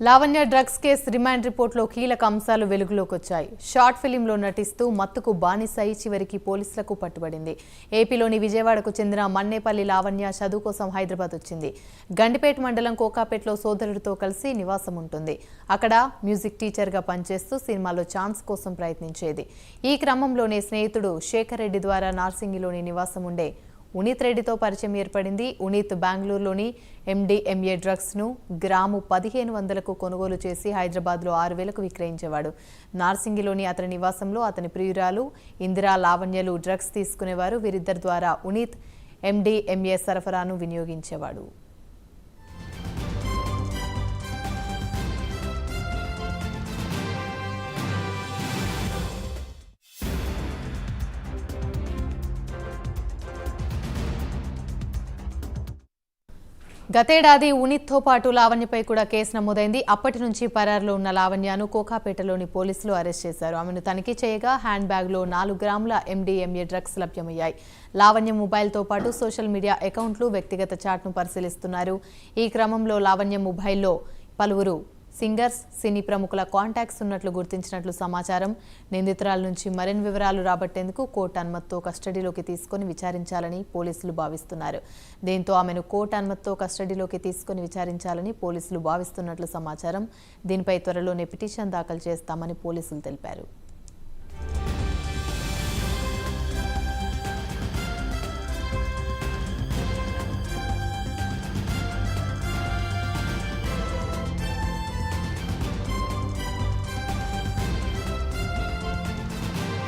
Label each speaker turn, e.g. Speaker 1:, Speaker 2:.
Speaker 1: Lavanya drugs case remand రిపోర్ట్లో కీలక అంశాలు వెలుగులోకి వచ్చాయి షార్ట్ ఫిలింలో నటిస్తూ మత్తుకు బానిసై చివరికి పోలీసులకు పట్టుబడింది. ఏపీలోని విజయవాడకు చెందిన మన్నేపల్లి లావణ్య చదువు కోసం హైదరాబాద్ వచ్చింది. గండిపేట మండలం కోకాపేటలో సోదరుడితో కలిసి నివాసం ఉంటుంది అక్కడ మ్యూజిక్ టీచర్గా పనిచేస్తూ సినిమాలో ఛాన్స్ కోసం ప్రయత్నించేది. ఈ క్రమంలోనే స్నేహితుడు శేఖర్ రెడ్డి ద్వారా నార్సింగిలోని నివాసం ఉండే ఉనీత్ రెడ్డితో పరిచయం ఏర్పడింది. ఉనీత్ బెంగళూరులోని ఎండిఎంఏ డ్రగ్స్ను గ్రాము పదిహేను వందలకు కొనుగోలు చేసి హైదరాబాద్లో ఆరు వేలకు విక్రయించేవాడు. నార్సింగిలోని అతని నివాసంలో అతని ప్రియురాలు ఇందిరా లావణ్యలు డ్రగ్స్ తీసుకునేవారు. వీరిద్దరి ద్వారా ఉనీత్ ఎండిఎంఏ సరఫరాను వినియోగించేవాడు. గతేడాది ఉనిత్తో పాటు లావణ్యపై కూడా కేసు నమోదైంది. అప్పటి నుంచి పరారులో ఉన్న లావణ్యను కోకాపేటలోని పోలీసులు అరెస్ట్ చేశారు. ఆమెను తనిఖీ చేయగా హ్యాండ్ బ్యాగ్లో నాలుగు గ్రాముల ఎండీఎంఏ డ్రగ్స్ లభ్యమయ్యాయి. లావణ్య మొబైల్తో పాటు సోషల్ మీడియా అకౌంట్లు వ్యక్తిగత చాట్ను పరిశీలిస్తున్నారు. ఈ క్రమంలో లావణ్య మొబైల్లో పలువురు సింగర్స్ సినీ ప్రముఖుల కాంటాక్ట్స్ ఉన్నట్లు గుర్తించినట్లు సమాచారం. నిందితురాల నుంచి మరిన్ని వివరాలు రాబట్టేందుకు కోర్టు అనుమతితో కస్టడీలోకి తీసుకొని విచారించాలని పోలీసులు భావిస్తున్నారు. దీంతో ఆమెను కోర్టు అనుమతితో కస్టడీలోకి తీసుకొని విచారించాలని పోలీసులు భావిస్తున్నట్లు సమాచారం. దీనిపై త్వరలోనే పిటిషన్ దాఖలు చేస్తామని పోలీసులు తెలిపారు.